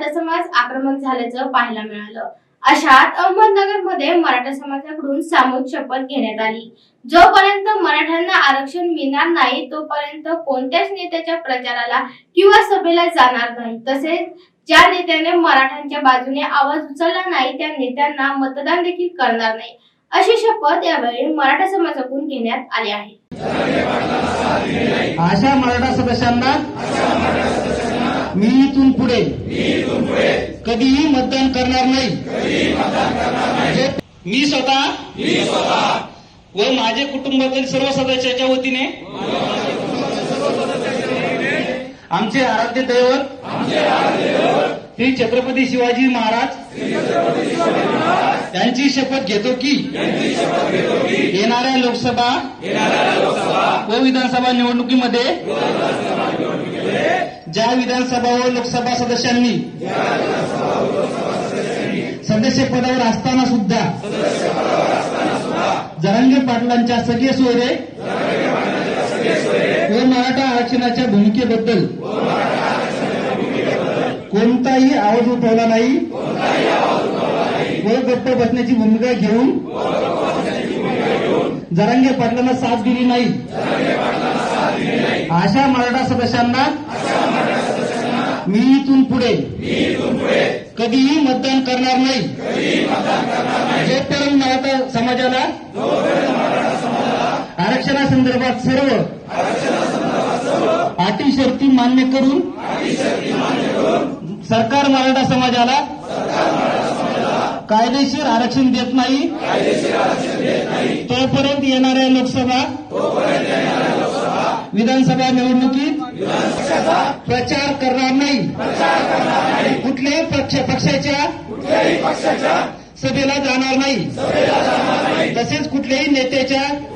मराठा समाज आक्रमक झाल्याचं पाहायला मिळालं. अशात अहमदनगरमध्ये मराठा समाजाकडून सामूहिक शपथ घेण्यात आली. जोपर्यंत मराठ्यांना आरक्षण मिळणार नाही तोपर्यंत कोणत्याच नेत्याच्या प्रचाराला किंवा सभेला जाणार नाही. तसेच ज्या नेत्याने मराठ्यांच्या बाजूने आवाज उचलला नाही त्या नेत्यांना मतदान देखील करणार नाही. अशी शपथ यावेळी मराठा समाजाकडून घेण्यात आली आहे. अशा मराठा सदस्यांना मी इथून पुढे. कधीही मतदान करणार नाही. मी स्वतः व माझे कुटुंबातील सर्व सदस्याच्या वतीने आमचे आराध्य दैवत श्री छत्रपती शिवाजी महाराज यांची शपथ घेतो की येणाऱ्या लोकसभा व विधानसभा निवडणुकीमध्ये ज्या विधानसभा व लोकसभा सदस्यांनी सदस्य पदावर असताना सुद्धा जरांगे पाटलांच्या सगळे सोयरे व मराठा आरक्षणाच्या भूमिकेबद्दल कोणताही आवाज उठवला नाही व गप्प बसण्याची भूमिका घेऊन जरांगे पाटलांना साथ दिली नाही. अशा मराठा सदस्यांना मी इथून पुढे कधीही मतदान करणार नाही. जोपर्यंत मराठा समाजाला. आरक्षणासंदर्भात सर्व अटी शर्ती मान्य करून सरकार मराठा समाजाला कायदेशीर आरक्षण देत नाही. तोपर्यंत येणाऱ्या लोकसभा विधानसभा निवडणुकीत प्रचार करणार नाही. कुठल्याही पक्ष पक्षाच्या सभेला जाणार नाही. तसेच कुठल्याही नेत्याच्या